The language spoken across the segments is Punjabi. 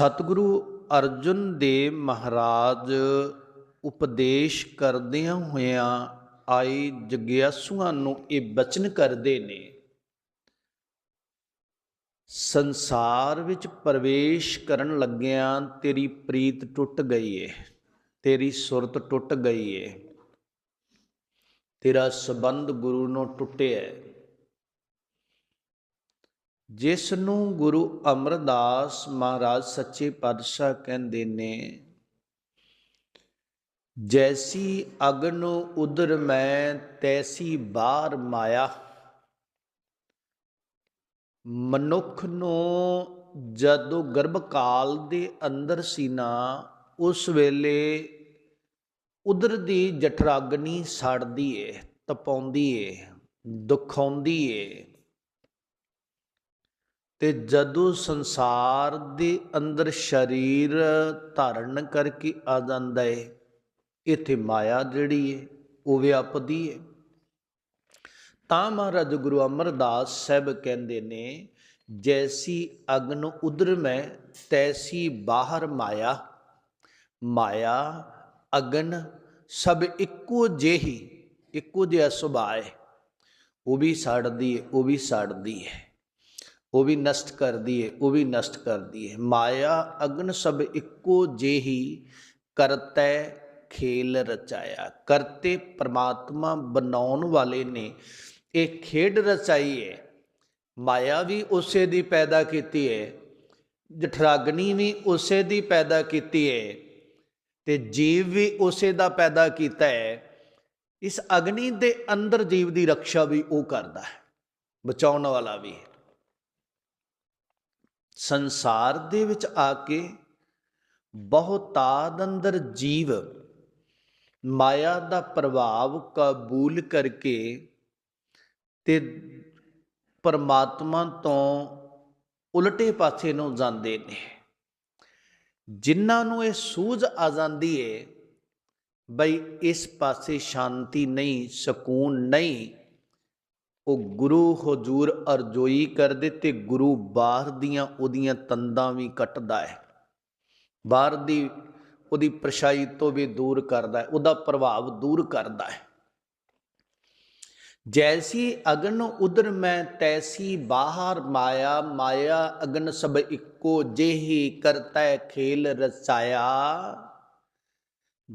ਸਤਿਗੁਰੂ ਅਰਜਨ ਦੇਵ ਮਹਾਰਾਜ ਉਪਦੇਸ਼ ਕਰਦਿਆਂ ਹੋਇਆਂ ਆਏ ਜਗਿਆਸੂਆਂ ਨੂੰ ਇਹ ਬਚਨ ਕਰਦੇ ਨੇ, ਸੰਸਾਰ ਵਿੱਚ ਪ੍ਰਵੇਸ਼ ਕਰਨ ਲੱਗਿਆਂ ਤੇਰੀ ਪ੍ਰੀਤ ਟੁੱਟ ਗਈ ਏ, ਤੇਰੀ ਸੁਰਤ ਟੁੱਟ ਗਈ ਏ, ਤੇਰਾ ਸਬੰਧ ਗੁਰੂ ਨੂੰ ਟੁੱਟਿਆ ਜਿਸ ਨੂੰ ਗੁਰੂ ਅਮਰਦਾਸ ਮਹਾਰਾਜ ਸੱਚੇ ਪਾਤਸ਼ਾਹ ਕਹਿੰਦੇ ਨੇ, ਜੈਸੀ ਅਗਨ ਉਦਰ ਮੈਂ, ਤੈਸੀ ਬਾਹਰ ਮਾਇਆ। ਮਨੁੱਖ ਨੂੰ ਜਦੋਂ ਗਰਭ ਕਾਲ ਦੇ ਅੰਦਰ ਸੀ ਨਾ, ਉਸ ਵੇਲੇ ਉਦਰ ਦੀ ਜਠਰਾਗਨੀ ਸੜਦੀ ਏ, ਤਪਾਉਂਦੀ ਏ, ਦੁਖਾਉਂਦੀ ਏ। ਤੇ ਜਦੋਂ ਸੰਸਾਰ ਦੇ ਅੰਦਰ ਸਰੀਰ ਧਾਰਨ ਕਰਕੇ ਆ ਜਾਂਦਾ ਏ, ਇੱਥੇ ਮਾਇਆ ਜਿਹੜੀ ਏ, ਉਹ ਵਿਆਪਦੀ ਏ। ਤਾਂ ਮਹਾਰਾਜ ਗੁਰੂ ਅਮਰਦਾਸ ਸਾਹਿਬ ਕਹਿੰਦੇ ਨੇ, ਜੈਸੀ ਅਗਨ ਉਦਰ ਮੈਂ, ਤੈਸੀ ਬਾਹਰ ਮਾਇਆ। ਮਾਇਆ, ਅਗਨ ਸਭ ਇੱਕੋ ਜਿਹੀ, ਇੱਕੋ ਜਿਹਾ ਸੁਭਾਅ ਹੈ ਉਹ ਵੀ ਸੜਦੀ ਹੈ ਉਹ ਵੀ ਸੜਦੀ ਹੈ ਉਹ ਵੀ ਨਸ਼ਟ ਕਰਦੀ ਹੈ ਉਹ ਵੀ ਨਸ਼ਟ ਕਰਦੀ ਹੈ ਮਾਇਆ ਅਗਨ ਸਭ ਇੱਕੋ ਜਿਹੀ ਕਰਤੈ ਖੇਲ ਰਚਾਇਆ। ਕਰਤੇ ਪ੍ਰਮਾਤਮਾ ਬਣਾਉਣ ਵਾਲੇ ਨੇ ਇਹ ਖੇਡ ਰਚਾਈ ਹੈ ਮਾਇਆ ਵੀ ਉਸੇ ਦੀ ਪੈਦਾ ਕੀਤੀ ਹੈ ਜਠਰਾਗਨੀ ਵੀ ਉਸੇ ਦੀ ਪੈਦਾ ਕੀਤੀ ਹੈ ਤੇ ਜੀਵ ਵੀ ਉਸੇ ਦਾ ਪੈਦਾ ਕੀਤਾ ਹੈ ਇਸ ਅਗਨੀ ਦੇ ਅੰਦਰ ਜੀਵ ਦੀ ਰੱਖਿਆ ਵੀ ਉਹ ਕਰਦਾ ਹੈ, ਬਚਾਉਣ ਵਾਲਾ ਵੀ ਹੈ। ਸੰਸਾਰ ਦੇ ਵਿੱਚ ਆ ਕੇ ਬਹੁਤਾਦ ਅੰਦਰ ਜੀਵ ਮਾਇਆ ਦਾ ਪ੍ਰਭਾਵ ਕਬੂਲ ਕਰਕੇ ਤੇ ਪਰਮਾਤਮਾ ਤੋਂ ਉਲਟੇ ਪਾਸੇ ਨੂੰ ਜਾਂਦੇ ਨੇ। ਜਿਨ੍ਹਾਂ ਨੂੰ ਇਹ ਸੂਝ ਆ ਜਾਂਦੀ ਏ, ਬਈ ਇਸ ਪਾਸੇ ਸ਼ਾਂਤੀ ਨਹੀਂ, ਸਕੂਨ ਨਹੀਂ ਉਹ ਗੁਰੂ ਹਜ਼ੂਰ ਅਰਜ਼ੋਈ ਕਰਦੇ ਤੇ ਗੁਰੂ ਬਾਹਰ ਦੀਆਂ ਉਹਦੀਆਂ ਤੰਦਾਂ ਵੀ ਕੱਟਦਾ ਹੈ। ਬਾਹਰ ਦੀ ਉਹਦੀ ਪਰਛਾਈ ਤੋਂ ਵੀ ਦੂਰ ਕਰਦਾ ਹੈ, ਉਹਦਾ ਪ੍ਰਭਾਵ ਦੂਰ ਕਰਦਾ ਹੈ। ਜੈਸੀ ਅਗਨ ਉਦਰ ਮੈਂ, ਤੈਸੀ ਬਾਹਰ ਮਾਇਆ ਮਾਇਆ ਅਗਨ ਸਭ ਇੱਕੋ ਜਿਹੀ ਕਰਤਾ ਖੇਲ ਰਚਾਇਆ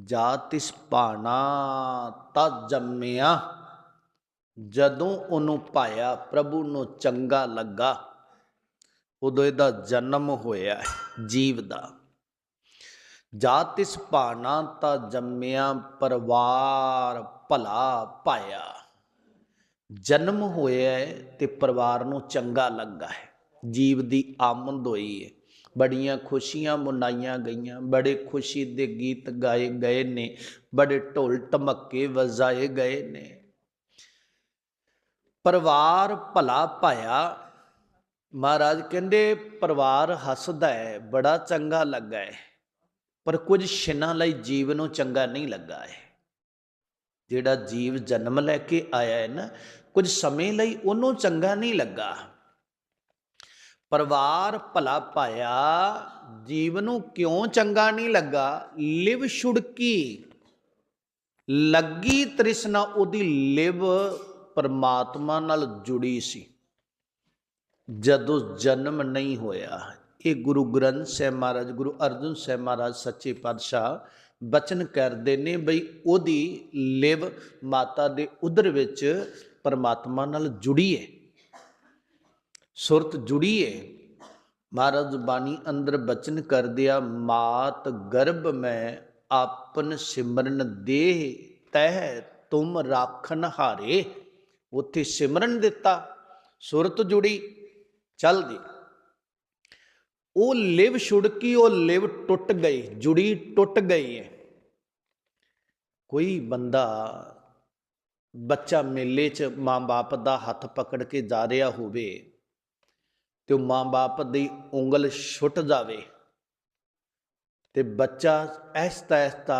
ਜਾ ਤਿਸ ਭਾਣਾ ਤਾ ਜੰਮਿਆ। ਜਦੋਂ ਉਹਨੂੰ ਪਾਇਆ, ਪ੍ਰਭੂ ਨੂੰ ਚੰਗਾ ਲੱਗਾ, ਉਦੋਂ ਇਹਦਾ ਜਨਮ ਹੋਇਆ ਜੀਵ ਦਾ। ਜਾ ਤਿਸ ਭਾਣਾ ਤਾ ਜੰਮਿਆ, ਪਰਿਵਾਰ ਭਲਾ ਪਾਇਆ। ਜਨਮ ਹੋਇਆ ਹੈ ਤੇ ਪਰਿਵਾਰ ਨੂੰ ਚੰਗਾ ਲੱਗਾ ਹੈ। ਜੀਵ ਦੀ ਆਮਦ ਹੋਈ ਹੈ। ਬੜੀਆਂ ਖੁਸ਼ੀਆਂ ਮਨਾਈਆਂ ਗਈਆਂ, ਬੜੇ ਖੁਸ਼ੀ ਦੇ ਗੀਤ ਗਾਏ ਗਏ ਨੇ, ਬੜੇ ਢੋਲ ਟਮੱਕੇ ਵਜਾਏ ਗਏ ਨੇ। ਪਰਿਵਾਰ ਭਲਾ ਭਾਇਆ। ਮਹਾਰਾਜ ਕਹਿੰਦੇ, ਪਰਿਵਾਰ ਹੱਸਦਾ ਹੈ, ਬੜਾ ਚੰਗਾ ਲੱਗਾ ਹੈ। ਪਰ ਕੁਝ ਛਿਨਾਂ ਲਈ ਜੀਵ ਨੂੰ ਚੰਗਾ ਨਹੀਂ ਲੱਗਾ ਹੈ। ਜਿਹੜਾ ਜੀਵ ਜਨਮ ਲੈ ਕੇ ਆਇਆ ਹੈ ਨਾ, ਕੁਝ ਸਮੇਂ ਲਈ ਉਹਨੂੰ ਚੰਗਾ ਨਹੀਂ ਲੱਗਾ। ਪਰਿਵਾਰ ਭਲਾ ਪਾਇਆ ਜੀਵ ਨੂੰ ਕਿਉਂ ਚੰਗਾ ਨਹੀਂ ਲੱਗਾ? ਲਿਵ ਛੁੜਕੀ ਲੱਗੀ ਤ੍ਰਿਸ਼ਨਾ ਉਹਦੀ, ਲਿਵ ਪਰਮਾਤਮਾ ਨਾਲ ਜੁੜੀ ਸੀ। ਜਦੋਂ ਜਨਮ ਨਹੀਂ ਹੋਇਆ, ਇਹ ਗੁਰੂ ਗ੍ਰੰਥ ਸਾਹਿਬ ਮਹਾਰਾਜ, ਗੁਰੂ ਅਰਜਨ ਸਾਹਿਬ ਮਹਾਰਾਜ ਸੱਚੇ ਪਾਤਸ਼ਾਹ ਬਚਨ ਕਰਦੇ ਨੇ ਬਈ ਉਹਦੀ ਲਿਵ ਮਾਤਾ ਦੇ ਉਦਰ ਵਿੱਚ ਪਰਮਾਤਮਾ ਨਾਲ ਜੁੜੀ ਹੈ ਸੁਰਤ ਜੁੜੀ ਹੈ ਮਹਾਰਾਜ ਬਾਣੀ ਅੰਦਰ ਬਚਨ ਕਰਦਿਆ, ਮਾਤ ਗਰਭ ਮੈਂ ਆਪਨ ਸਿਮਰਨ ਦੇਹ, ਤਹਿ ਤੁਮ ਰਾਖਨ ਹਾਰੇ। ਉੱਥੇ ਸਿਮਰਨ ਦਿੱਤਾ, ਸੁਰਤ ਜੁੜੀ ਚੱਲਦੀ ਉਹ ਲਿਵ ਛੁੜਕੀ ਉਹ ਲਿਵ ਟੁੱਟ ਗਈ, ਜੁੜੀ ਟੁੱਟ ਗਈ ਹੈ। ਕੋਈ ਬੰਦਾ ਬੱਚਾ ਮੇਲੇ 'ਚ ਮਾਂ-ਬਾਪ ਦਾ ਹੱਥ ਪਕੜ ਕੇ ਜਾ ਰਿਹਾ ਹੋਵੇ ਤੇ ਉਹ ਮਾਂ-ਬਾਪ ਦੀ ਉਂਗਲ ਛੁੱਟ ਜਾਵੇ ਤੇ ਬੱਚਾ ਐਸਤਾ ਐਸਤਾ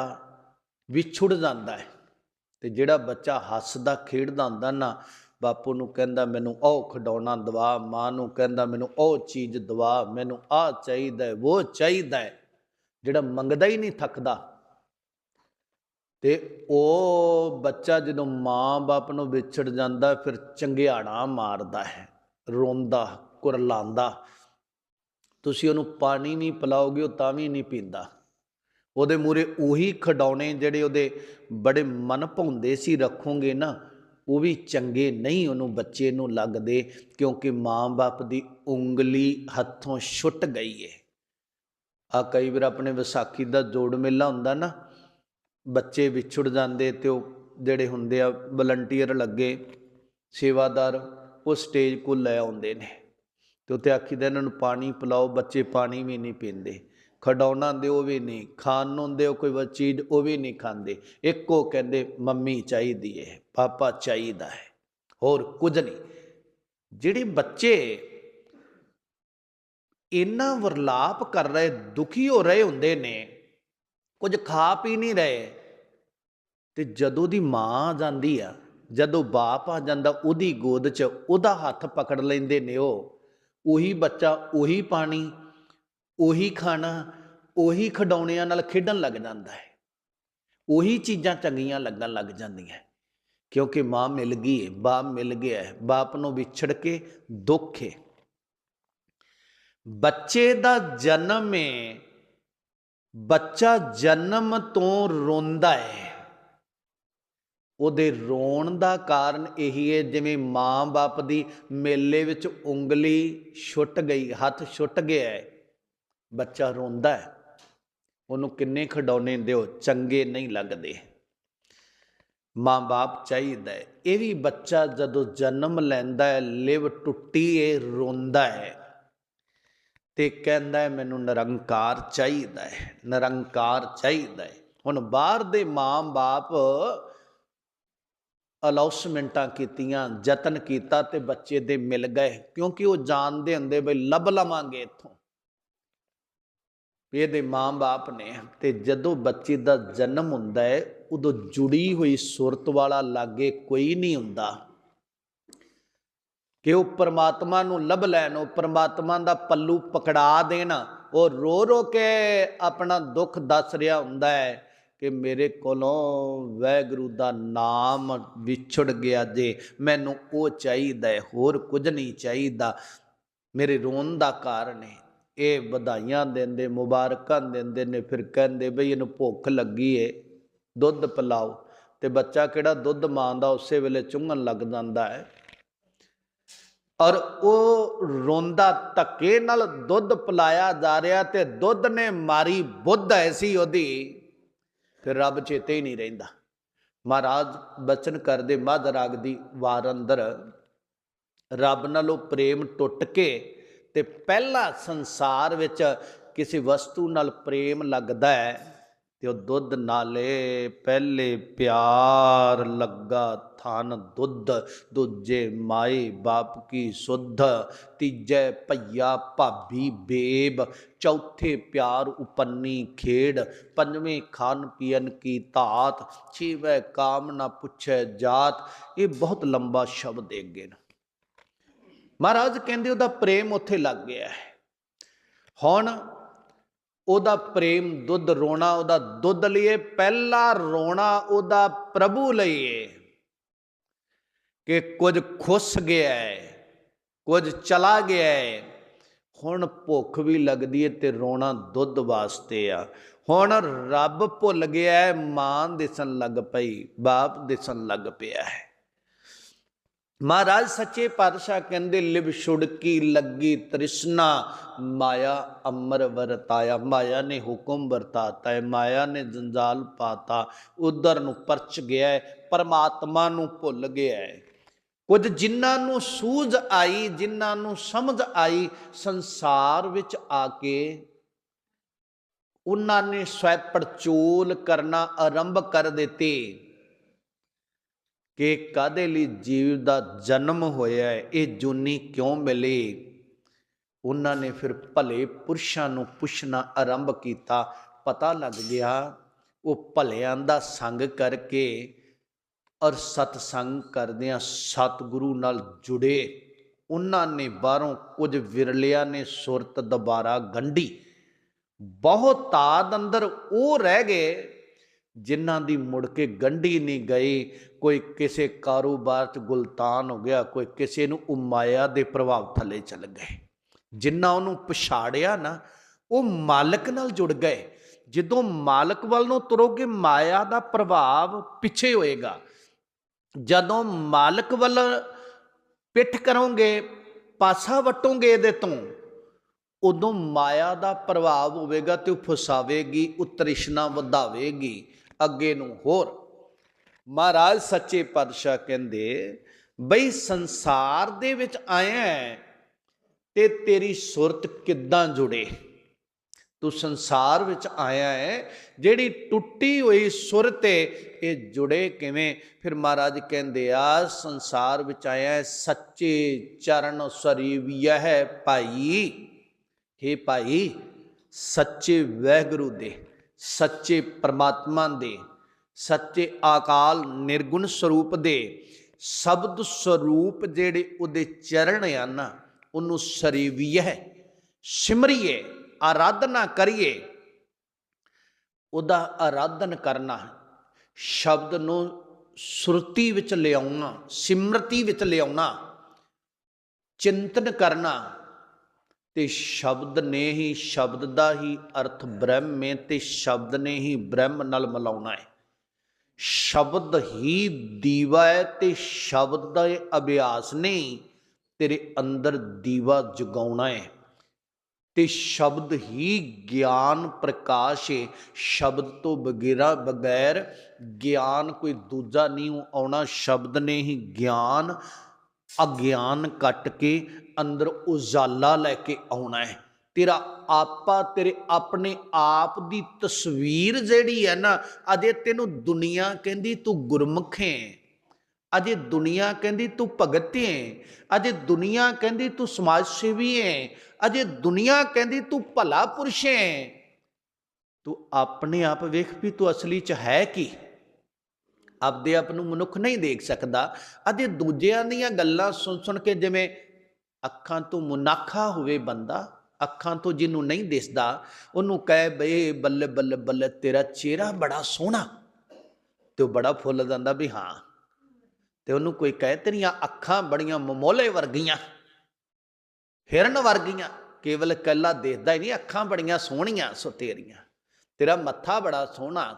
ਵਿਛੁੜ ਜਾਂਦਾ ਹੈ। ਤੇ ਜਿਹੜਾ ਬੱਚਾ ਹੱਸਦਾ, ਖੇਡਦਾ ਹੁੰਦਾ ਨਾ, ਬਾਪੂ ਨੂੰ ਕਹਿੰਦਾ, ਮੈਨੂੰ ਉਹ ਖਿਡੌਣਾ ਦਵਾ, ਮਾਂ ਨੂੰ ਕਹਿੰਦਾ, ਮੈਨੂੰ ਉਹ ਚੀਜ਼ ਦਵਾ, ਮੈਨੂੰ ਆਹ ਚਾਹੀਦਾ ਹੈ ਉਹ ਚਾਹੀਦਾ ਜਿਹੜਾ ਮੰਗਦਾ ਹੀ ਨਹੀਂ ਥੱਕਦਾ। ਤੇ ਉਹ ਬੱਚਾ ਜਦੋਂ ਮਾਂ-ਬਾਪ ਨੂੰ ਵਿਛੜ ਜਾਂਦਾ, ਫਿਰ ਚੰਗਿਆੜਾ ਮਾਰਦਾ ਹੈ, ਰੋਂਦਾ, ਕੁਰਲਾਉਂਦਾ। ਤੁਸੀਂ ਉਹਨੂੰ ਪਾਣੀ ਨਹੀਂ ਪਿਲਾਓਗੇ, ਉਹ ਤਾਂ ਵੀ ਨਹੀਂ ਪੀਂਦਾ। ਉਹਦੇ ਮੂਰੇ ਉਹੀ ਖਡਾਉਣੇ ਜਿਹੜੇ ਉਹਦੇ ਬੜੇ ਮਨ ਭਾਉਂਦੇ ਸੀ, ਰੱਖੋਗੇ ਨਾ, ਉਹ ਵੀ ਚੰਗੇ ਨਹੀਂ, ਉਹਨੂੰ ਬੱਚੇ ਨੂੰ ਲੱਗਦੇ ਕਿਉਂਕਿ ਮਾਂ-ਬਾਪ ਦੀ ਉਂਗਲੀ ਹੱਥੋਂ ਛੁੱਟ ਗਈ ਏ। ਆ ਕਈ ਵਾਰ ਆਪਣੇ ਵਿਸਾਖੀ ਦਾ ਜੋੜ ਮੇਲਾ ਹੁੰਦਾ ਨਾ, ਬੱਚੇ ਵਿਛੜ ਜਾਂਦੇ ਤੇ ਉਹ ਜਿਹੜੇ ਹੁੰਦੇ ਆ ਵਲੰਟੀਅਰ ਲੱਗੇ, ਸੇਵਾਦਾਰ, ਉਹ ਸਟੇਜ ਕੋਲ ਲੈ ਆਉਂਦੇ ਨੇ। ਤੇ ਉੱਤੇ ਆਖੀਦਾ ਇਹਨਾਂ ਨੂੰ ਪਾਣੀ ਪਿਲਾਓ, ਬੱਚੇ ਪਾਣੀ ਵੀ ਨਹੀਂ ਪੀਂਦੇ। ਖਡਾਉਣਾ ਦਿਓ ਵੀ ਨਹੀਂ। ਖਾਣ ਨੂੰ ਦਿਓ, ਕੋਈ ਵ- ਚੀਜ਼, ਉਹ ਵੀ ਨਹੀਂ ਖਾਂਦੇ। ਇੱਕੋ ਕਹਿੰਦੇ, ਮੰਮੀ ਚਾਹੀਦੀ ਹੈ ਪਾਪਾ ਚਾਹੀਦਾ ਹੈ ਹੋਰ ਕੁਝ ਨਹੀਂ। ਜਿਹੜੇ ਬੱਚੇ ਇੰਨਾ ਵਰਲਾਪ ਕਰ ਰਹੇ, ਦੁਖੀ ਹੋ ਰਹੇ ਹੁੰਦੇ ਨੇ, ਕੁਝ ਖਾ ਪੀ ਨਹੀਂ ਰਹੇ, ਤੇ ਜਦੋਂ ਦੀ ਮਾਂ ਆ ਜਾਂਦੀ ਆ, ਜਦੋਂ ਬਾਪ ਆ ਜਾਂਦਾ, ਉਹਦੀ ਗੋਦ 'ਚ ਉਹਦਾ ਹੱਥ ਪਕੜ ਲੈਂਦੇ ਨੇ ਉਹ। ਉਹੀ ਬੱਚਾ, ਉਹੀ ਪਾਣੀ ਉਹੀ ਖਾਣਾ ਉਹੀ ਖਡੌਣਿਆਂ ਨਾਲ ਖੇਡਣ ਲੱਗ ਜਾਂਦਾ ਹੈ। ਉਹੀ ਚੀਜ਼ਾਂ ਚੰਗੀਆਂ ਲੱਗਣ ਲੱਗ ਜਾਂਦੀਆਂ ਕਿਉਂਕਿ ਮਾਂ ਮਿਲ ਗਈ ਹੈ ਬਾਪ ਮਿਲ ਗਿਆ ਹੈ। ਬਾਪ ਨੂੰ ਵਿਛੜ ਕੇ ਦੁੱਖ ਹੈ ਬੱਚੇ ਦਾ ਜਨਮ ਹੈ ਬੱਚਾ ਜਨਮ ਤੋਂ ਰੋਂਦਾ ਹੈ ਉਹਦੇ ਰੋਣ ਦਾ ਕਾਰਨ ਇਹੀ ਹੈ ਜਿਵੇਂ ਮਾਂ-ਬਾਪ ਦੀ ਮੇਲੇ ਵਿੱਚ ਉਂਗਲੀ ਛੁੱਟ ਗਈ, ਹੱਥ ਛੁੱਟ ਗਿਆ ਹੈ ਬੱਚਾ ਰੋਂਦਾ ਹੈ, ਉਹਨੂੰ ਕਿੰਨੇ ਖਿਡੌਣੇ ਦਿਓ, ਚੰਗੇ ਨਹੀਂ ਲੱਗਦੇ। ਮਾਂ-ਬਾਪ ਚਾਹੀਦਾ ਹੈ। ਇਹ ਵੀ ਬੱਚਾ ਜਦੋਂ ਜਨਮ ਲੈਂਦਾ ਹੈ, ਲਿਵ ਟੁੱਟੀ ਏ ਰੋਂਦਾ ਹੈ। ਤੇ ਕਹਿੰਦਾ ਹੈ, ਮੈਨੂੰ ਨਿਰੰਕਾਰ ਚਾਹੀਦਾ ਹੈ, ਨਿਰੰਕਾਰ ਚਾਹੀਦਾ ਹੈ। ਹੁਣ ਬਾਹਰ ਦੇ ਮਾਂ-ਬਾਪ ਅਲਾਉਸਮੈਂਟਾਂ ਕੀਤੀਆਂ, ਯਤਨ ਕੀਤਾ ਤੇ ਬੱਚੇ ਦੇ ਮਿਲ ਗਏ। ਕਿਉਂਕਿ ਉਹ ਜਾਣਦੇ ਹੁੰਦੇ ਬਈ ਲੱਭ ਲਵਾਂਗੇ ਇੱਥੋਂ। ਵੀ ਇਹਦੇ ਮਾਂ-ਬਾਪ ਨੇ ਤੇ ਜਦੋਂ ਬੱਚੇ ਦਾ ਜਨਮ ਹੁੰਦਾ ਹੈ, ਉਦੋਂ ਜੁੜੀ ਹੋਈ ਸੁਰਤ ਵਾਲਾ ਲਾਗੇ ਕੋਈ ਨਹੀਂ ਹੁੰਦਾ। ਕਿ ਉਹ ਪ੍ਰਮਾਤਮਾ ਨੂੰ ਲੱਭ ਲੈਣ, ਉਹ ਪਰਮਾਤਮਾ ਦਾ ਪੱਲੂ ਪਕੜਾ ਦੇਣ, ਉਹ ਰੋ ਰੋ ਕੇ ਆਪਣਾ ਦੁੱਖ ਦੱਸ ਰਿਹਾ ਹੁੰਦਾ ਹੈ ਕਿ ਮੇਰੇ ਕੋਲੋਂ ਵੈਗੁਰੂ ਦਾ ਨਾਮ ਵਿਛੜ ਗਿਆ ਜੇ, ਮੈਨੂੰ ਉਹ ਚਾਹੀਦਾ ਹੈ, ਹੋਰ ਕੁਝ ਨਹੀਂ ਚਾਹੀਦਾ। ਮੇਰੇ ਰੋਣ ਦਾ ਕਾਰਨ ਹੈ। ਇਹ ਵਧਾਈਆਂ ਦਿੰਦੇ, ਮੁਬਾਰਕਾਂ ਦਿੰਦੇ ਨੇ, ਫਿਰ ਕਹਿੰਦੇ ਬਈ ਇਹਨੂੰ ਭੁੱਖ ਲੱਗੀ ਏ, ਦੁੱਧ ਪਿਲਾਓ। ਤੇ ਬੱਚਾ ਕਿਹੜਾ ਦੁੱਧ ਮਾਂ ਦਾ ਉਸੇ ਵੇਲੇ ਚੁੰਘਣ ਲੱਗ ਜਾਂਦਾ ਹੈ। ਔਰ ਉਹ ਰੋਂਦਾ, ਧੱਕੇ ਨਾਲ ਦੁੱਧ ਪਿਲਾਇਆ ਜਾ ਰਿਹਾ ਤੇ ਦੁੱਧ ਨੇ ਮਾਰੀ ਬੁੱਧ ਐਸੀ ਉਹਦੀ, ਫਿਰ ਰੱਬ ਚੇਤੇ ਹੀ ਨਹੀਂ ਰਹਿੰਦਾ। ਮਹਾਰਾਜ ਬਚਨ ਕਰਦੇ, ਮਧ ਰਾਗ ਦੀ ਵਾਰ ਅੰਦਰ ਰੱਬ ਨਾਲ ਉਹ ਪ੍ਰੇਮ ਟੁੱਟ ਕੇ ਤੇ ਪਹਿਲਾ ਸੰਸਾਰ ਵਿੱਚ ਕਿਸੇ ਵਸਤੂ ਨਾਲ ਪ੍ਰੇਮ ਲੱਗਦਾ ਹੈ ਤੇ ਉਹ ਦੁੱਧ ਨਾਲੇ ਪਹਿਲੇ ਪਿਆਰ ਲੱਗਾ ਥਨ ਦੁੱਧ, ਦੂਜੇ ਮਾਏ ਬਾਪ ਕੀ ਸੁਧ, ਤੀਜੇ ਭਈਆ ਭਾਬੀ ਬੇਬ, ਚੌਥੇ ਪਿਆਰ ਉਪੰਨੀ ਖੇੜ ਪੰਜਵੇਂ ਖਾਨ ਪੀਨ ਕੀ ਧਾਤ, ਛੇਵੇਂ ਕਾਮ ਨਾ ਪੁੱਛੇ ਜਾਤ। ਇਹ ਬਹੁਤ ਲੰਬਾ ਸ਼ਬਦ ਹੈ ਅੱਗੇ ਨੂੰ। ਮਹਾਰਾਜ ਕਹਿੰਦੇ ਉਹਦਾ ਪ੍ਰੇਮ ਉੱਥੇ ਲੱਗ ਗਿਆ ਹੈ। ਹੁਣ ਉਹਦਾ ਪ੍ਰੇਮ ਦੁੱਧ ਰੋਣਾ, ਉਹਦਾ ਦੁੱਧ ਲਈਏ, ਪਹਿਲਾ ਰੋਣਾ ਉਹਦਾ ਪ੍ਰਭੂ ਲਈਏ। ਕਿ ਕੁਝ ਖੁੱਸ ਗਿਆ ਹੈ, ਕੁਝ ਚਲਾ ਗਿਆ ਹੈ। ਹੁਣ ਭੁੱਖ ਵੀ ਲੱਗਦੀ ਹੈ ਤੇ ਰੋਣਾ ਦੁੱਧ ਵਾਸਤੇ ਆ। ਹੁਣ ਰੱਬ ਭੁੱਲ ਗਿਆ ਹੈ, ਮਾਂ ਦਿਸਣ ਲੱਗ ਪਈ, ਬਾਪ ਦਿਸਣ ਲੱਗ ਪਿਆ ਹੈ। ਮਹਾਰਾਜ ਸੱਚੇ ਪਾਤਸ਼ਾਹ ਕਹਿੰਦੇ, ਲਿਵ ਛੁੜਕੀ ਲੱਗੀ ਤ੍ਰਿਸ਼ਨਾ, ਮਾਇਆ ਅਮਰ ਵਰਤਾਇਆ, ਮਾਇਆ ਨੇ ਹੁਕਮ ਵਰਤਾਤਾ ਹੈ, ਮਾਇਆ ਨੇ ਜੰਜਾਲ ਪਾਤਾ, ਉਧਰ ਨੂੰ ਪਰਚ ਗਿਆ ਹੈ, ਪਰਮਾਤਮਾ ਨੂੰ ਭੁੱਲ ਗਿਆ ਹੈ। ਕੁਝ ਜਿਨ੍ਹਾਂ ਨੂੰ ਸੂਝ ਆਈ, ਜਿਨ੍ਹਾਂ ਨੂੰ ਸਮਝ ਆਈ, ਸੰਸਾਰ ਵਿੱਚ ਆ ਕੇ ਉਹਨਾਂ ਨੇ ਸਵੈ ਪੜਚੋਲ ਕਰਨਾ ਆਰੰਭ ਕਰ ਦਿੱਤੇ। ਕਿ ਕਾਦੇ ਲਈ ਜੀਵ ਦਾ ਜਨਮ ਹੋਇਆ ਹੈ, ਇਹ ਜੂਨੀ ਕਿਉਂ ਮਿਲੀ? ਉਹਨਾਂ ਨੇ ਫਿਰ ਭਲੇ ਪੁਰਸ਼ਾਂ ਨੂੰ ਪੁੱਛਣਾ ਆਰੰਭ ਕੀਤਾ। ਪਤਾ ਲੱਗ ਗਿਆ, ਉਹ ਭਲਿਆਂ ਦਾ ਸੰਗ ਕਰਕੇ ਔਰ ਸਤਸੰਗ ਕਰਦਿਆਂ ਸਤਿਗੁਰੂ ਨਾਲ ਜੁੜੇ। ਉਹਨਾਂ ਨੇ ਬਾਹਰੋਂ ਕੁਝ ਵਿਰਲਿਆਂ ਨੇ ਸੁਰਤ ਦੁਬਾਰਾ ਗੰਢੀ। ਬਹੁਤ ਤਾਦ ਅੰਦਰ ਉਹ ਰਹਿ ਗਏ ਜਿਨ੍ਹਾਂ ਦੀ ਮੁੜ ਕੇ ਗੰਢੀ ਨਹੀਂ ਗਈ, ਕੋਈ ਕਿਸੇ ਕਾਰੋਬਾਰ 'ਚ ਗੁਲਤਾਨ ਹੋ ਗਿਆ, ਕੋਈ ਕਿਸੇ ਨੂੰ ਉਹ ਮਾਇਆ ਦੇ ਪ੍ਰਭਾਵ ਥੱਲੇ ਚਲ ਗਏ। ਜਿਨ੍ਹਾਂ ਉਹਨੂੰ ਪਛਾੜਿਆ ਨਾ, ਉਹ ਮਾਲਕ ਨਾਲ ਜੁੜ ਗਏ। ਜਦੋਂ ਮਾਲਕ ਵੱਲ ਨੂੰ ਤੁਰੋਗੇ, ਮਾਇਆ ਦਾ ਪ੍ਰਭਾਵ ਪਿੱਛੇ ਹੋਏਗਾ। ਜਦੋਂ ਮਾਲਕ ਵੱਲ ਪਿੱਠ ਕਰੋਗੇ, ਪਾਸਾ ਵਟੋਗੇ ਇਹਦੇ ਤੋਂ, ਉਦੋਂ ਮਾਇਆ ਦਾ ਪ੍ਰਭਾਵ ਹੋਵੇਗਾ ਤੇ ਉਹ ਫਸਾਵੇਗੀ ਉਹ ਤ੍ਰਿਸ਼ਨਾ ਵਧਾਵੇਗੀ। ਅੱਗੇ ਨੂੰ ਹੋਰ। ਮਹਾਰਾਜ ਸੱਚੇ ਪਾਤਸ਼ਾਹ ਕਹਿੰਦੇ, ਬਈ ਸੰਸਾਰ ਦੇ ਵਿੱਚ ਆਇਆ ਤੇ ਤੇਰੀ ਸੁਰਤ ਕਿੱਦਾਂ ਜੁੜੇ? ਤੂੰ ਸੰਸਾਰ ਵਿੱਚ ਆਇਆ ਹੈ, ਜਿਹੜੀ ਟੁੱਟੀ ਹੋਈ ਸੁਰਤ ਹੈ ਇਹ ਜੁੜੇ ਕਿਵੇਂ? ਫਿਰ ਮਹਾਰਾਜ ਕਹਿੰਦੇ, ਆ ਸੰਸਾਰ ਵਿੱਚ ਆਇਆ ਸੱਚੇ ਚਰਨ ਸਰੀਵਿਆ ਹੈ ਭਾਈ। हे ਭਾਈ, ਸੱਚੇ ਵਹਿਗੁਰੂ ਦੇ। ਸੱਚੇ ਪ੍ਰਮਾਤਮਾ ਦੇ, ਸੱਚੇ ਆਕਾਲ ਨਿਰਗੁਣ ਸਰੂਪ ਦੇ, ਸ਼ਬਦ ਸਰੂਪ ਜਿਹੜੇ ਉਹਦੇ ਚਰਨ ਆ ਨਾ, ਉਹਨੂੰ ਸਰੀਵੀਏ ਸਿਮਰੀਏ ਆਰਾਧਨਾ ਕਰੀਏ। ਉਹਦਾ ਆਰਾਧਨ ਕਰਨਾ, ਸ਼ਬਦ ਨੂੰ ਸੁਰਤੀ ਵਿੱਚ ਲਿਆਉਣਾ, ਸਿਮਰਤੀ ਵਿੱਚ ਲਿਆਉਣਾ, ਚਿੰਤਨ ਕਰਨਾ ਤੇ ਸ਼ਬਦ ਨੇ ਹੀ ਸ਼ਬਦ ਦਾ ਹੀ ਅਰਥ ਬ੍ਰਹਮ ਹੈ ਤੇ ਸ਼ਬਦ ਨੇ ਹੀ ਬ੍ਰਹਮ ਨਾਲ ਮਿਲਾਉਣਾ ਹੈ। ਸ਼ਬਦ ਹੀ ਦੀਵਾ ਹੈ ਤੇ ਸ਼ਬਦ ਦਾ ਇਹ ਅਭਿਆਸ ਨੇ ਤੇਰੇ ਅੰਦਰ ਦੀਵਾ ਜਗਾਉਣਾ ਹੈ। ਤੇ ਸ਼ਬਦ ਹੀ ਗਿਆਨ ਪ੍ਰਕਾਸ਼ ਹੈ। ਸ਼ਬਦ ਤੋਂ ਬਗੈਰਾ ਬਗੈਰ ਗਿਆਨ ਕੋਈ ਦੂਜਾ ਨਹੀਂ ਆਉਣਾ ਸ਼ਬਦ ਨੇ ਹੀ ਗਿਆਨ, ਅਗਿਆਨ ਕੱਟ ਕੇ ਅੰਦਰ ਉਜਾਲਾ ਲੈ ਕੇ ਆਉਣਾ ਹੈ। ਤੇਰਾ ਆਪਾ ਤੇਰੇ ਆਪਣੇ ਆਪ ਦੀ ਤਸਵੀਰ ਜਿਹੜੀ ਹੈ ਨਾ, ਅਜੇ ਤੈਨੂੰ ਦੁਨੀਆ ਕਹਿੰਦੀ ਤੂੰ ਗੁਰਮੁਖ ਹੈ। ਅਜੇ ਦੁਨੀਆ ਕਹਿੰਦੀ ਤੂੰ ਭਗਤ ਹੈ। ਅਜੇ ਦੁਨੀਆ ਕਹਿੰਦੀ ਤੂੰ ਸਮਾਜ ਸੇਵੀ ਹੈ। ਅਜੇ ਦੁਨੀਆ ਕਹਿੰਦੀ ਤੂੰ ਭਲਾ ਪੁਰਸ਼ ਹੈ। ਤੂੰ ਆਪਣੇ ਆਪ ਵੇਖ ਵੀ ਤੂੰ ਅਸਲੀ ਚ ਹੈ ਕੀ? ਆਪਦੇ ਆਪ ਨੂੰ ਮਨੁੱਖ ਨਹੀਂ ਦੇਖ ਸਕਦਾ। ਅਤੇ ਦੂਜਿਆਂ ਦੀਆਂ ਗੱਲਾਂ ਸੁਣ ਸੁਣ ਕੇ ਜਿਵੇਂ ਅੱਖਾਂ ਤੋਂ ਮੁਨਾਖਾ ਹੋਵੇ ਬੰਦਾ, ਅੱਖਾਂ ਤੋਂ ਜਿਹਨੂੰ ਨਹੀਂ ਦਿਸਦਾ, ਉਹਨੂੰ ਕਹੇ ਬਈ ਬੱਲੇ ਬੱਲੇ ਬੱਲੇ, ਤੇਰਾ ਚਿਹਰਾ ਬੜਾ ਸੋਹਣਾ। ਤੇ ਉਹ ਬੜਾ ਫੁੱਲ ਜਾਂਦਾ ਵੀ ਹਾਂ। ਤੇ ਉਹਨੂੰ ਕੋਈ ਕਹੇ ਤੇਰੀਆਂ ਅੱਖਾਂ ਬੜੀਆਂ ਮਮੋਲੇ ਵਰਗੀਆਂ, ਹਿਰਨ ਵਰਗੀਆਂ, ਕੇਵਲ ਕੱਲਾ ਦੇਖਦਾ ਹੀ ਨਹੀਂ, ਅੱਖਾਂ ਬੜੀਆਂ ਸੋਹਣੀਆਂ ਸੋ ਤੇਰੀਆਂ। ਤੇਰਾ ਮੱਥਾ ਬੜਾ ਸੋਹਣਾ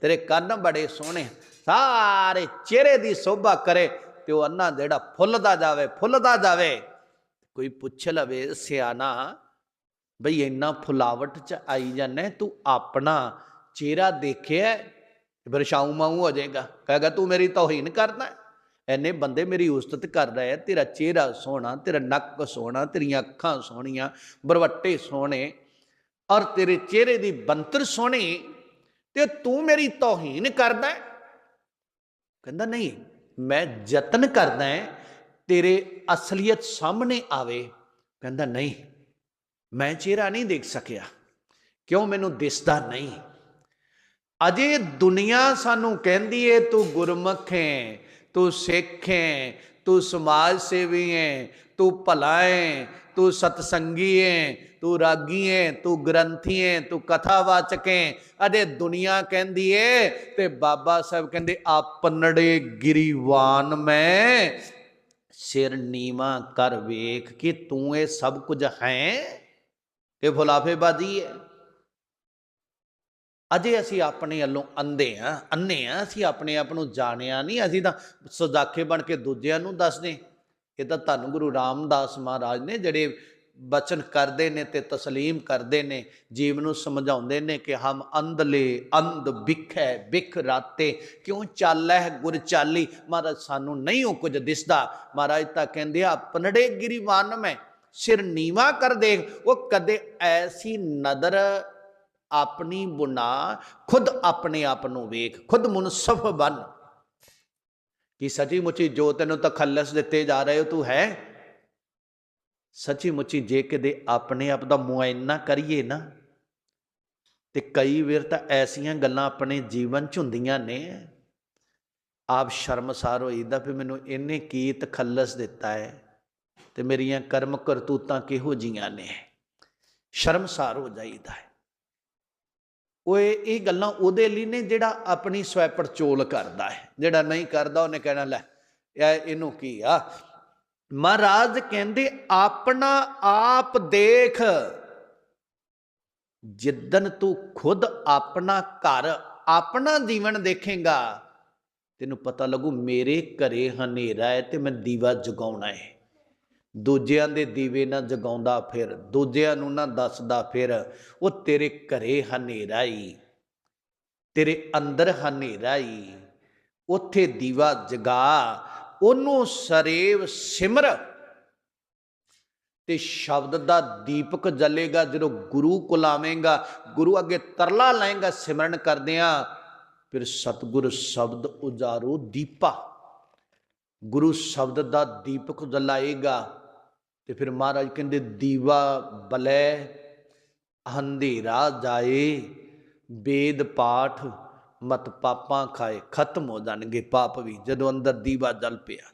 ਤੇਰੇ ਕੰਨ ਬੜੇ ਸੋਹਣੇ, ਸਾਰੇ ਚਿਹਰੇ ਦੀ ਸੋਭਾ ਕਰੇ ਤੇ ਉਹ ਅੰਨਾ ਜਿਹੜਾ ਫੁੱਲਦਾ ਜਾਵੇ ਫੁੱਲਦਾ ਜਾਵੇ। ਕੋਈ ਪੁੱਛ ਲਵੇ, ਸਿਆਣਾ, ਬਈ ਇੰਨਾ ਫੁਲਾਵਟ ਚ ਆਈ ਜਾਂਦਾ ਤੂੰ ਆਪਣਾ ਚਿਹਰਾ ਦੇਖਿਆ ਫਿਰ ਸ਼ਾਉ ਮਾਉ ਹੋ ਜਾਏਗਾ। ਕਹੇਗਾ ਤੂੰ ਮੇਰੀ ਤੋਹੀਨ ਕਰਦਾ ਐਨੇ ਬੰਦੇ ਮੇਰੀ ਉਸਤਤ ਕਰਦਾ ਹੈ। ਤੇਰਾ ਚਿਹਰਾ ਸੋਹਣਾ, ਤੇਰਾ ਨੱਕ ਸੋਹਣਾ, ਤੇਰੀਆਂ ਅੱਖਾਂ ਸੋਹਣੀਆਂ, ਬਰਵੱਟੇ ਸੋਹਣੇ ਔਰ ਤੇਰੇ ਚਿਹਰੇ ਦੀ ਬੰਤਰ ਸੋਹਣੀ, ਤੇ ਤੂੰ ਮੇਰੀ ਤੋਹੀਨ ਕਰਦਾ ਕਹਿੰਦਾ, ਨਹੀਂ, ਮੈਂ ਯਤਨ ਕਰਦਾ ਤੇਰੇ ਅਸਲੀਅਤ ਸਾਹਮਣੇ ਆਵੇ। ਕਹਿੰਦਾ, ਨਹੀਂ, ਮੈਂ ਚਿਹਰਾ ਨਹੀਂ ਦੇਖ ਸਕਿਆ। ਕਿਉਂ ਮੈਨੂੰ ਦਿਸਦਾ ਨਹੀਂ? ਅਜੇ ਦੁਨੀਆ ਸਾਨੂੰ ਕਹਿੰਦੀ ਏ, ਤੂੰ ਗੁਰਮੁਖ ਹੈ ਤੂੰ ਸਿੱਖ ਹੈ ਤੂੰ ਸਮਾਜ ਸੇਵੀ ਹੈ ਤੂੰ ਭਲਾ ਹੈ ਤੂੰ ਸਤਸੰਗੀ ਹੈ ਤੂੰ ਰਾਗੀ ਹੈ ਤੂੰ ਗ੍ਰੰਥੀ ਹੈ ਤੂੰ ਕਥਾਵਾਚਕ। ਹੈ ਅਜੇ ਦੁਨੀਆ ਕਹਿੰਦੀ ਏ ਤੇ ਬਾਬਾ ਸਾਹਿਬ ਕਹਿੰਦੇ ਆਪਨੜੇ ਗਿਰੀਵਾਨ ਮੈਂ ਸਿਰ ਨੀਵਾ ਕਰ ਵੇਖ ਕਿ ਤੂੰ ਇਹ ਸਭ ਕੁਝ ਹੈ ਇਹ ਫੁਲਾਫੇਬਾਜ਼ੀ ਹੈ? ਅਜੇ ਅਸੀਂ ਆਪਣੇ ਵੱਲੋਂ ਅੰਦੇ ਆ ਅੰਨੇ ਆ ਅਸੀਂ ਆਪਣੇ ਆਪ ਨੂੰ ਜਾਣਿਆ ਨਹੀਂ, ਅਸੀਂ ਤਾਂ ਸਜ਼ਾਖੇ ਬਣ ਕੇ ਦੂਜਿਆਂ ਨੂੰ ਦੱਸਦੇ ਇਹ ਤਾਂ ਧੰਨ ਗੁਰੂ ਰਾਮਦਾਸ ਮਹਾਰਾਜ ਨੇ ਜਿਹੜੇ ਬਚਨ ਕਰਦੇ ਨੇ ਤੇ ਤਸਲੀਮ ਕਰਦੇ ਨੇ, ਜੀਵ ਨੂੰ ਸਮਝਾਉਂਦੇ ਨੇ ਕਿ ਹਮ ਅੰਧਲੇ, ਅੰਧ ਬਿਖੈ ਬਿਖ ਰਾਤੇ ਕਿਉਂ ਚਾਲੈ ਗੁਰ ਚਾਲੀ ਮਹਾਰਾਜ, ਸਾਨੂੰ ਨਹੀਂ ਉਹ ਕੁਝ ਦਿਸਦਾ। ਮਹਾਰਾਜ ਤਾਂ ਕਹਿੰਦੇ ਆ, ਪਨੜੇ ਗਿਰੀਵਾਨ ਮੈਂ, ਸਿਰ ਨੀਵਾ ਕਰ ਦੇਖ। ਉਹ ਕਦੇ ਐਸੀ ਨਦਰ ਆਪਣੀ ਬੁਨਾ ਖੁਦ ਆਪਣੇ ਆਪ ਨੂੰ ਵੇਖ, ਖੁਦ ਮੁਨਸਫ ਬਣ। ਕਿ ਸੱਚੀ ਮੁੱਚੀ ਜੋ ਤੈਨੂੰ ਤਖੱਲਸ ਦਿੱਤੇ ਜਾ ਰਹੇ ਹੋ, ਤੂੰ ਹੈ? ਸੱਚੀ ਮੁੱਚੀ ਜੇ ਕਿਤੇ ਆਪਣੇ ਆਪ ਦਾ ਮੁਆਇਨਾ ਕਰੀਏ ਨਾ, ਤੇ ਕਈ ਵਾਰ ਤਾਂ ਐਸੀਆਂ ਗੱਲਾਂ ਆਪਣੇ ਜੀਵਨ ਚ ਹੁੰਦੀਆਂ ਨੇ। ਆਪ ਸ਼ਰਮਸਾਰ ਹੋਈਦਾ ਵੀ ਮੈਨੂੰ ਇਹਨੇ ਕੀ ਤਖੱਲਸ ਦਿੱਤਾ ਹੈ, ਤੇ ਮੇਰੀਆਂ ਕਰਮ ਕਰਤੂਤਾਂ ਕਿਹੋ ਜੀਆਂ ਨੇ? ਸ਼ਰਮਸਾਰ ਹੋ ਜਾਈਦਾ ਹੈ। ਉਹ ਇਹ ਗੱਲਾਂ ਉਹਦੇ ਲਈ ਨੇ ਜਿਹੜਾ ਆਪਣੀ ਸਵੈ ਪੜਚੋਲ ਕਰਦਾ ਹੈ। ਜਿਹੜਾ ਨਹੀਂ ਕਰਦਾ, ਉਹਨੇ ਕਹਿਣਾ, ਲੈ ਇਹਨੂੰ ਕੀ ਆ? ਮਹਾਰਾਜ ਕਹਿੰਦੇ, ਆਪਣਾ ਆਪ ਦੇਖ। ਜਿੱਦਨ ਤੂੰ ਖੁਦ ਆਪਣਾ ਘਰ, ਆਪਣਾ ਜੀਵਨ ਦੇਖੇਗਾ, ਤੈਨੂੰ ਪਤਾ ਲੱਗੂ ਮੇਰੇ ਘਰੇ ਹਨੇਰਾ ਹੈ ਤੇ ਮੈਂ ਦੀਵਾ ਜਗਾਉਣਾ ਹੈ। ਦੂਜਿਆਂ ਦੇ ਦੀਵੇ ਨਾ ਜਗਾਉਂਦਾ ਫਿਰ, ਦੂਜਿਆਂ ਨੂੰ ਨਾ ਦੱਸਦਾ ਫਿਰ, ਉਹ ਤੇਰੇ ਘਰੇ ਹਨੇਰਾ ਹੀ ਤੇਰੇ ਅੰਦਰ ਹਨੇਰਾ ਹੀ ਉੱਥੇ ਦੀਵਾ ਜਗਾ ਉਹਨੂੰ ਸਰੇਵ ਸਿਮਰ। ਤੇ ਸ਼ਬਦ ਦਾ ਦੀਪਕ ਜਲੇਗਾ, ਜਦੋਂ ਗੁਰੂ ਕੋਲਾਵੇਂਗਾ ਗੁਰੂ ਅੱਗੇ ਤਰਲਾ ਲਾਏਗਾ, ਸਿਮਰਨ ਕਰਦਿਆਂ, ਫਿਰ ਸਤਿਗੁਰ ਸ਼ਬਦ ਉਜਾਰੋ ਦੀਪਾ। ਗੁਰੂ ਸ਼ਬਦ ਦਾ ਦੀਪਕ ਜਲਾਏਗਾ, ਤੇ ਫਿਰ ਮਹਾਰਾਜ ਕਹਿੰਦੇ, ਦੀਵਾ ਬਲੇ ਹੰਧੇਰਾ ਜਾਏ, ਵੇਦ ਪਾਠ ਮਤ ਪਾਪਾਂ ਖਾਏ, ਖਤਮ ਹੋ ਜਾਣਗੇ ਪਾਪ ਵੀ, ਜਦੋਂ ਅੰਦਰ ਦੀਵਾ ਜਲ ਪਿਆ।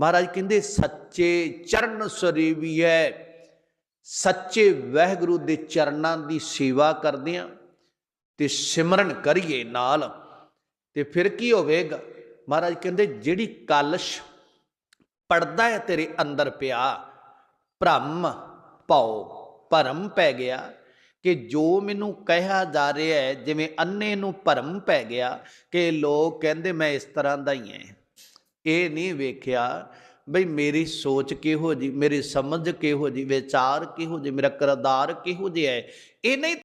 ਮਹਾਰਾਜ ਕਹਿੰਦੇ, ਸੱਚੇ ਚਰਨ ਸਰੇਵੀਐ, ਸੱਚੇ ਵਹਿਗੁਰੂ ਦੇ ਚਰਨਾਂ ਦੀ ਸੇਵਾ ਕਰਦੇ ਆ, ਤੇ ਸਿਮਰਨ ਕਰੀਏ ਨਾਲ। ਤੇ ਫਿਰ ਕੀ ਹੋਵੇਗਾ? ਮਹਾਰਾਜ ਕਹਿੰਦੇ, ਜਿਹੜੀ ਕਲਸ਼ ਪੜਦਾ ਹੈ ਤੇਰੇ ਅੰਦਰ ਪਿਆ, ਭ੍ਰਮ ਭਉ, ਭਰਮ ਪੈ ਗਿਆ ਕਿ ਜੋ ਮੈਨੂੰ ਕਿਹਾ ਜਾ ਰਿਹਾ ਹੈ, ਜਿਵੇਂ ਅੰਨੇ ਨੂੰ ਭਰਮ ਪੈ ਗਿਆ ਕਿ ਲੋਕ ਕਹਿੰਦੇ ਮੈਂ ਇਸ ਤਰ੍ਹਾਂ ਦਾ ਹੀ ਹਾਂ। ਇਹ ਨਹੀਂ ਵੇਖਿਆ ਬਈ ਮੇਰੀ ਸੋਚ ਕਿਹੋ ਜੀ ਮੇਰੀ ਸਮਝ ਕਿਹੋ ਜੀ ਵਿਚਾਰ ਕਿਹੋ ਜੀ ਮੇਰਾ ਕਿਰਦਾਰ ਕਿਹੋ ਜਿਹਾ ਹੈ। ਇਹ ਨਹੀਂ